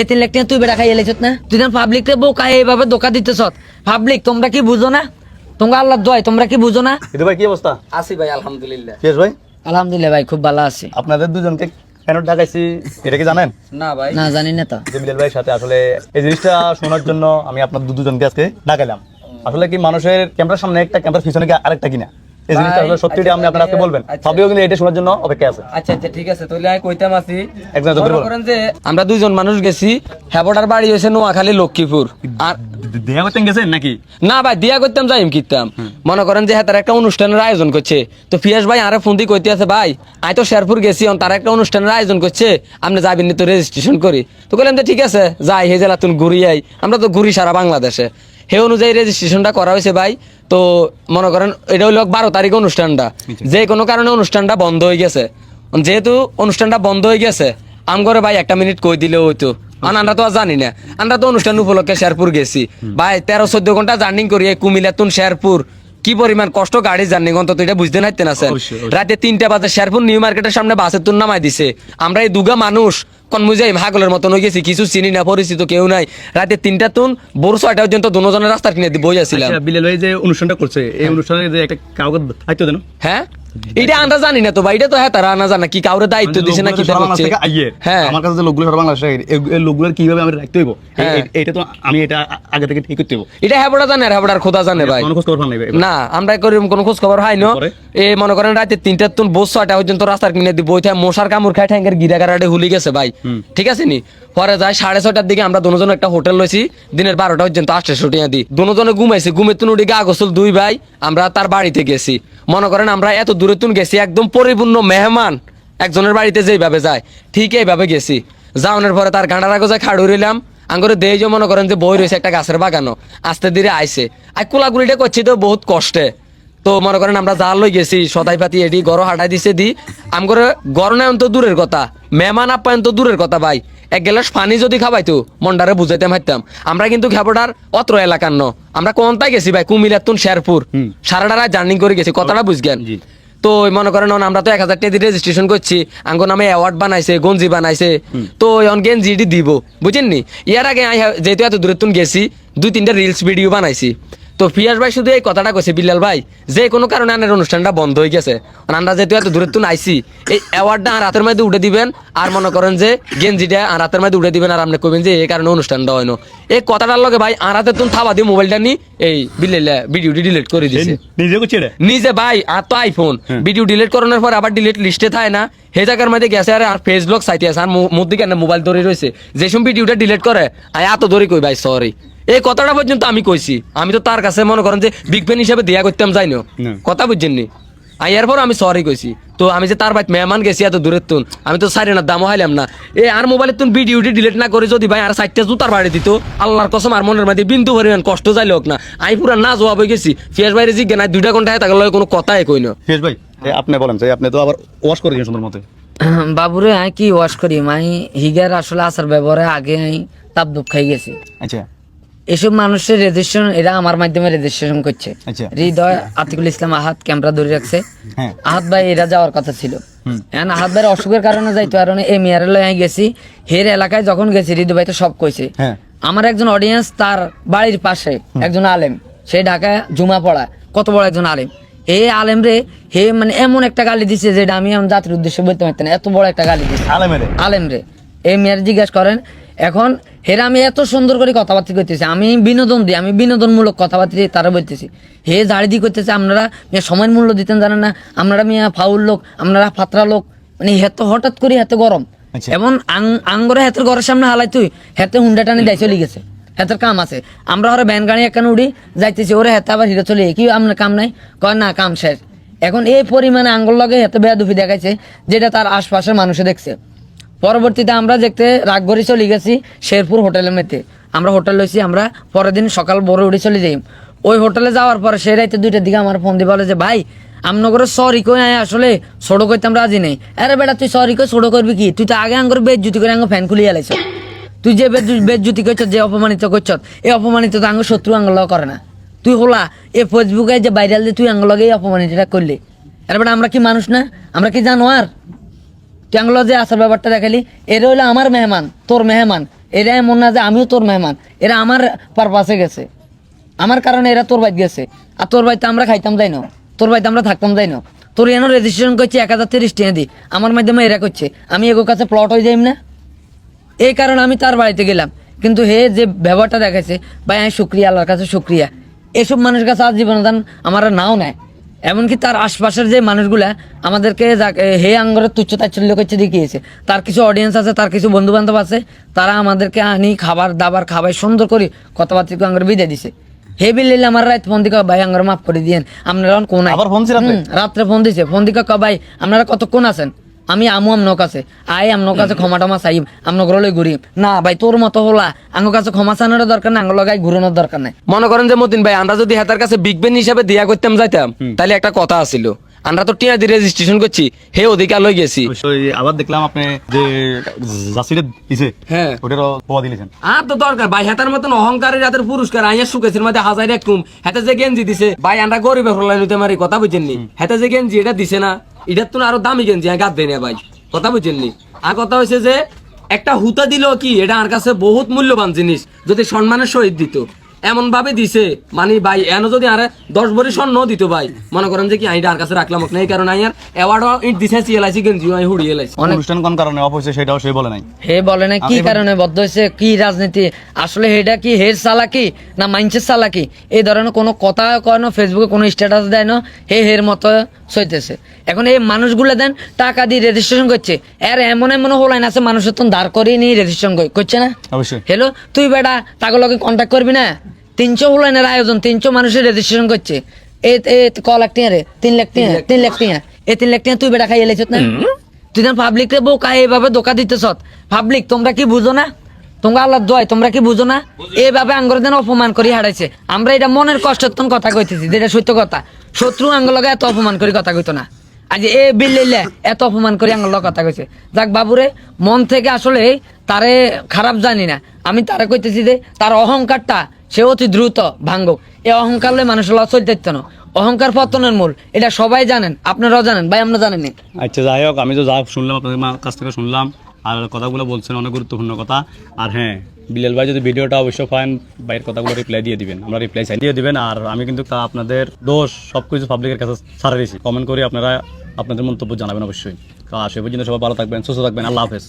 এই তিন লাখ তুই বেড়া খাই এলেছত না? তুই না পাবলিক রে বোকা এইভাবে ধোকা দিতেছ পাবলিক তোমরা কি বুঝো না? তোমরা আল্লাহ দয় তোমরা কি বুঝো না? ভাই কি অবস্থা? আসি ভাই আলহামদুলিল্লাহ। ফিয়াস ভাই? আলহামদুলিল্লাহ ভাই খুব ভালো আছি। আপনাদের দুজনকে কেন ডাকাইছি এটা কি জানেন? না ভাই। না জানি না তো। ভাইয়ের সাথে আসলে এই জিনিসটা শোনার জন্য আমি আপনার দুজনকে আজকে ডাকাইলাম আসলে কি মানুষের ক্যামেরার সামনে একটা ক্যামেরার পিছনে আরেকটা কিনা? এই জিনিসটা আসলে সত্যিটা আমি আপনার আজকে বলবেন। আচ্ছা। সবইও কিন্তু এটা শোনার জন্য অপেক্ষা আছে। আচ্ছা আচ্ছা ঠিক আছে তাহলে আমি কইতাম আছি। একজন মনে বলুন। যে আমরা দুইজন মানুষ গেছি হেবটার বাড়ি হয়েছে নোয়াখালী লক্ষ্মীপুর। আর দেয়া করতেন গেছেন নাকি? না ভাই দিয়া করতাম যাইম কিতাম। মনে করেন যে হ্যাঁ একটা অনুষ্ঠানের আয়োজন করছে। তো ফিয়াস ভাই আরে ফোন দিয়ে কইতে আছে ভাই আই তো শেরপুর গেছি অন তার একটা অনুষ্ঠানের আয়োজন করছে আপনি যাবেন নি তো রেজিস্ট্রেশন করি। তো বললাম যে ঠিক আছে যাই হে জেলা তুমি ঘুরি আই। আমরা তো ঘুরি সারা বাংলাদেশে। হে অনুযায়ী রেজিস্ট্রেশনটা করা হয়েছে ভাই। তো মনে করেন এটা হইল বারো তারিখ অনুষ্ঠানটা যে কোনো কারণে অনুষ্ঠানটা বন্ধ হয়ে গেছে যেহেতু অনুষ্ঠানটা বন্ধ হয়ে গেছে আম করে ভাই একটা মিনিট কই দিলে হইতো আর আমরা তো আর জানি না আমরা তো অনুষ্ঠান উপলক্ষে শেরপুর গেছি ভাই তেরো চোদ্দ ঘণ্টা জার্নি করি এই কুমিল্লা তুন শেরপুর কি পরিমাণ কষ্ট গাড়ি জার্নি অন্তত এটা বুঝতে নাইতেন আছেন রাতে তিনটা বাজে শেরপুর নিউ মার্কেটের সামনে বাসের তুন নামাই দিছে আমরা এই দুগা মানুষ কোন মুজাই হাগলের মতন হয়ে গেছি কিছু চিনি না পরিচিত কেউ নাই। রাতে তিনটা তুন বড় ছয়টা পর্যন্ত দুজনের রাস্তার কিনে বই আসছিলাম আচ্ছা, বিলাল ভাই যে অনুষ্ঠানটা করছে এই অনুষ্ঠানে যে একটা দায়িত্ব দেন? হ্যাঁ? এটা আমরা জানি না তো ভাই এটা তো হ্যাঁ তারা না জানা কি কাউরে দায়িত্ব দিছে না কি। হ্যাঁ। আমার কাছে যে লোকগুলো সারা বাংলাদেশ এই- এই লোকগুলোর কীভাবে আমি রাখতে হইব এই- হ্যাঁ। এই- এইটা তো আমি এটা আগে থেকে ঠিক করতে হইব এটা হ্যাবড়া জানে আর হ্যাবড়ার খোদা জানে ভাই। কোনো খোঁজ খবর নাই ভাই। না আমরা করি কোনো খোঁজ খবর হয় না। পরে? এ মনে করেন রাতে তিনটার তুন বস ছয়টা পর্যন্ত রাস্তার কিনে দিব ওইটা মশার কামড় খায় ঠ্যাঙ্গের গিরা হুলি গেছে ভাই। ঠিক আছে নি? পরে যায় সাড়ে ছটার দিকে আমরা দুজন একটা হোটেল লইছি। দিনের বারোটা পর্যন্ত আসতে ছুটিয়া দিই দুজনে ঘুমাইছি। ঘুমে তুন উঠে গা গোসল দুই ভাই, আমরা তার বাড়িতে গেছি। মনে করেন আমরা এত দূরে তুন গেছি, একদম পরিপূর্ণ মেহমান। একজনের বাড়িতে যেইভাবে যায়, ঠিক এইভাবে গেছি। যাওয়ানোর পরে তার গাঁডার আগে যায় খাড়ু রইলাম। আঙ্গরে দেই যে মনে করেন যে বই রয়েছে একটা গাছের বাগানো আস্তে ধীরে আইসে আর কোলাগুলিটা করছি তো বহুত কষ্টে। তো মনে করেন আমরা জাল লই গেছি সদাই পাতি এটি গড় হাঁটাই দিছে দি। আমগরে গরনায়ন তো দূরের কথা মেহমান আপ্যায়ন তো দূরের কথা ভাই। এক গ্লাস পানি যদি খাবাইতো মন্ডারে বুঝাইতে পারতাম আমরা কিন্তু খাবারটার অত্র এলাকার ন। আমরা কোনটাই গেছি ভাই? কুমিল্লার তুন শেরপুর। সারাটা রাত জার্নি করে গেছি কথাটা বুঝগেন। তো মনে করেন আমরা তো এক হাজার টাকা রেজিস্ট্রেশন করছি আঙ্গ নামে অ্যাওয়ার্ড বানাইছে গঞ্জি বানাইছে। তো অন গেঞ্জিটি দিব বুঝেননি? ইয়ার আগে যেহেতু এত দূরে তুন গেছি দুই তিনটা রিলস ভিডিও বানাইছি। তো ফিয়াস ভাই শুধু এই কথাটা কইছে বিল্লাল ভাই যে কোনো কারণে আনের অনুষ্ঠানটা বন্ধ হয়ে গেছে। আমরা যেহেতু এত দূরে তুন আইছি এই অ্যাওয়ার্ডটা আর রাতের মধ্যে উঠে দিবেন আর মনে করেন যে গেঞ্জিটা আর রাতের মধ্যে উঠে দিবেন আর আপনি কইবেন যে এই কারণে অনুষ্ঠানটা হয় না এই কথাটার লগে ভাই আর রাতে তুন থাবা দিয়ে মোবাইলটা নি এই বিল্লাল ভিডিওটি ডিলিট করে দিছে। নিজে নিজে ভাই আর তো আইফোন ভিডিও ডিলিট করানোর পর আবার ডিলিট লিস্টে থাকে না। হে জায়গার মধ্যে গেছে আর আর ফেসবুক সাইটে আছে আর মধ্যে কেন মোবাইল ধরে রয়েছে। যেসব ভিডিওটা ডিলিট করে আই এত ধরে কই ভাই সরি এই কথাটা পর্যন্ত আমি কইছি। আমি তো তার কাছে মনে করেন যে বিগ ফ্যান হিসেবে দিয়া করতাম যাই না। কথা বুঝছেননি আই এরপর আমি সরি কইছি। তো আমি যে তার ভাই মেহমান গেছি এত দূরের তুন আমি তো সারি না দামও হাইলাম না। এ আর মোবাইলের তুন ভিডিওটি ডিলিট না করে যদি ভাই আর সাইটটা জুতার বাড়ি দিত আল্লাহর কসম আর মনের মধ্যে বিন্দু পরিমাণ কষ্ট যাইল হোক না। আমি পুরা না জবাব হয়ে গেছি। ফিয়াস বাইরে জিজ্ঞে না দুইটা ঘণ্টা তাকে লয় কোনো কথাই কই না ফিয়াস ভাই আপনি বলেন যে আপনি তো আবার ওয়াশ করে সুন্দর মতো বাবুরে আমি কি ওয়াশ করি? মাই হিগার আসলে আসার ব্যবহারে আগে আমি তাপ দুপ খাই গেছি। আচ্ছা। এসব মানুষের রেজিস্ট্রেশন এরা আমার মাধ্যমে রেজিস্ট্রেশন করছে। আচ্ছা। হৃদয় আতিকুল ইসলাম আহাত ক্যামেরা ধরে রাখছে। হ্যাঁ। আহাত ভাই এরা যাওয়ার কথা ছিল। এখন আহাত ভাইয়ের অসুখের কারণে যাইতো আর এই মেয়ারে লয়ে গেছি। হের এলাকায় যখন গেছি হৃদয় ভাই তো সব কইছে। হ্যাঁ। আমার একজন অডিয়েন্স তার বাড়ির পাশে একজন আলেম। সে ঢাকায় জুমা পড়া কত বড় একজন আলেম। এই আলেম রে হে মানে এমন একটা গালি দিছে যেটা আমি আমার জাতির উদ্দেশ্যে বলতে পারতেন না। এত বড় একটা গালি দিছে। আলেমেরে আলেম রে। এই মেয়ের জিজ্ঞাসা করেন এখন হেরা আমি এত সুন্দর করে কথাবার্তা করতেছি আমি বিনোদন দিই আমি বিনোদনমূলক কথাবার্তা দিয়ে তারা বলতেছি। হে জাড়ি দিয়ে করতেছে আপনারা মিয়া সময়ের মূল্য দিতেন জানেন না আপনারা মেয়ে ফাউল লোক আপনারা ফাতরা লোক মানে হেত হঠাৎ করে হেতে গরম। আচ্ছা। এবং আঙ্গরে হেতের ঘরের সামনে হালাই তুই হেতে হুন্ডা টানি দেয় চলে গেছে হেতের কাম আছে। আমরা ওরা ভ্যান গাড়ি একখানে উড়ি যাইতেছি ওরে হেতে আবার হিরে চলে। কি আপনার কাম নাই? কয় না কাম শেষ। এখন এই পরিমাণে আঙ্গুল লগে হেতে বেয়া বেয়াদুফি দেখাইছে যেটা তার আশপাশের মানুষে দেখছে। পরবর্তীতে আমরা দেখতে রাগবরি চলে গেছি শেরপুর হোটেলের মেতে। আমরা হোটেল লইছি, আমরা পরের দিন সকাল বড় উঠে চলে যাই। ওই হোটেলে যাওয়ার পরে সেই রাইতে দুইটার দিকে আমার ফোন দিয়ে বলে যে, ভাই, আমনগরে সরি কই আয়, আসলে ছোট করতে আমরা রাজি নেই। আরে বেটা, তুই সরি কই, ছোট করবি কি? তুই তো আগে আঙ্গর বেজ জুতি করে আঙ্গ ফ্যান খুলিয়ে আলাইছ তুই যে বেজ জুতি করছ যে অপমানিত করছ এই অপমানিত তো আঙ্গ শত্রু আঙ্গল করে না। তুই হলা এ ফেসবুকে যে ভাইরাল দিয়ে তুই আঙ্গলগে এই অপমানিতটা করলি। আরে বেটা, আমরা কি মানুষ না? আমরা কি জানো তুই আঙ্গুলো যে আসার ব্যাপারটা দেখালি, এরা হইল আমার মেহমান, তোর মেহমান। এরা এমন না যে আমিও তোর মেহমান, এরা আমার পারপাসে গেছে। আমার কারণে এরা তোর বাড়িতে গেছে। আর তোর বাড়িতে আমরা খাইতাম যাই না, তোর বাড়িতে আমরা থাকতাম যাই না। তোর এনে রেজিস্ট্রেশন করছে এক হাজার তিরিশ টাকা দি, আমার মাধ্যমে এরা করছে। আমি এগোর কাছে প্লট হয়ে যাইম না। এই কারণে আমি তার বাড়িতে গেলাম। কিন্তু হে যে ব্যবহারটা দেখাইছে, ভাই, আমি শুক্রিয়া, আল্লাহর কাছে শুক্রিয়া। এসব মানুষের কাছে আজ জীবনদান আমার নাও নেয় এমনকি তার আশপাশের যে মানুষগুলা আমাদেরকে হে আঙ্গরের তুচ্ছ তাচ্ছল্য করছে দেখিয়েছে। তার কিছু অডিয়েন্স আছে তার কিছু বন্ধু বান্ধব আছে তারা আমাদেরকে আনি খাবার দাবার খাবার সুন্দর করে কথাবার্তা আঙ্গর বিদায় দিছে। হে বিল আমার রাত ফোন দিকে ভাই আঙ্গর মাফ করে দিয়েন। আপনারা কোন আবার ফোন রাত্রে? ফোন দিছে। ফোন দিকে ক ভাই আপনারা কতক্ষণ আছেন? আমি আমু আমনো কাছে আই আমনো কাছে ক্ষমা টমা চাইব আমনো ঘরে ঘুরি না ভাই তোর মতো হলা আঙ্গো কাছে ক্ষমা চানোর দরকার না আঙ্গো লাগাই ঘুরানোর দরকার নাই। মনে করেন যে মতিন ভাই আমরা যদি হেতার কাছে বিগ বেন হিসাবে দিয়া করতাম যাইতাম তাহলে একটা কথা আছিল। আমরা তো টিয়া দিয়ে রেজিস্ট্রেশন করছি হে অধিকার লই গেছি। আবার দেখলাম আপনি যে জাসিরে দিছে হ্যাঁ। ওটারও পোয়া দিলেছেন। আর তো দরকার ভাই হেতার মতন অহংকারের হাতের পুরস্কার আইয়া সুকেছের মধ্যে হাজার এক কুম। হেতে যে গেঞ্জি দিছে ভাই আমরা গরিবের হলাই নিতে মারি কথা বুঝেননি? হেতে যে গেঞ্জি এটা দিছে না? এটার তো আরও দামি গেঞ্জি হ্যাঁ গাদ দেয় না ভাই। কথা বুঝেননি আর কথা হয়েছে যে, একটা হুতা দিল কি, এটা আর কাছে বহুত মূল্যবান জিনিস, যদি সম্মানের সহিত দিত। এমন ভাবে দিছে। মানে ভাই এন যদি আরে দশ ভরি স্বর্ণ দিত ভাই মনে করেন যে কি আমি আর কাছে রাখলাম না এই কারণে আইয়ার অ্যাওয়ার্ড ইট দিছে এলাইছি গেঞ্জি আমি হুড়ি এলাইছি অনুষ্ঠান কোন কারণে অফ হয়েছে সেটাও সে বলে নাই? হে বলে না কি কারণে বদ্ধ হয়েছে কি রাজনীতি? আসলে হেটা কি হের চালাকি না মাইন্সের চালাকি এই ধরনের কোনো কথা কয় না ফেসবুকে কোনো স্ট্যাটাস দেয় না হে হের মতো সইতেছে এখন এই মানুষগুলো দেন টাকা দিয়ে রেজিস্ট্রেশন করছে। এর এমন এমন হোলাইন আছে মানুষের তো দাঁড় করিয়ে নিয়ে রেজিস্ট্রেশন করছে না? অবশ্যই। হ্যালো তুই বেটা তাকে লগে কন্ট্যাক্ট করবি না? তিনশো হুলাইনের আয়োজন তিনশো মানুষের রেজিস্ট্রেশন করছে। এ এ ক লাখ টিয়া রে? তিন লাখ টিয়া তিন লাখ টিয়া এই তিন লাখ টিয়া তুই বেটা খাইয়ে লেছিস না? তুই যেন পাবলিক রে বোকা এইভাবে ধোকা দিতেছ পাবলিক তোমরা কি বুঝো না? তোমরা আল্লাহ দোয়াই তোমরা কি বুঝো না? এইভাবে আঙ্গর যেন অপমান করি হারাইছে। আমরা এটা মনের কষ্টতন কথা কইতেছি যেটা সত্য কথা। শত্রু আঙ্গ লগে এত অপমান করি কথা কইতো না। আজ এ বিল্লিলে এত অপমান করে আঙ্গল কথা কইছে। যাক বাবুরে মন থেকে আসলে তারে খারাপ জানি না। আমি তারে কইতেছি যে তার অহংকারটা সে অতি দ্রুত ভাঙ্গক। এই অহংকার লয়ে মানুষের লস চলতে না অহংকার পতনের মূল, এটা সবাই জানেন, আপনারাও জানেন, ভাই আমরা জানেন আচ্ছা যাই হোক, আমি তো যা শুনলাম, আপনাদের কাছ থেকে শুনলাম, আর কথাগুলো বলছেন, অনেক গুরুত্বপূর্ণ কথা। আর হ্যাঁ বিলাল ভাই যদি ভিডিওটা অবশ্যই পান ভাইয়ের কথাগুলো রিপ্লাই দিয়ে দিবেন, আমরা রিপ্লাই চাই দিয়ে দিবেন। আর আমি কিন্তু আপনাদের দোষ সব কিছু পাবলিকের কাছে ছাড়া দিয়েছি। কমেন্ট করে আপনারা আপনাদের মন্তব্য জানাবেন অবশ্যই। আর সে পর্যন্ত সবাই ভালো থাকবেন, সুস্থ থাকবেন, আল্লাহ হাফেজ।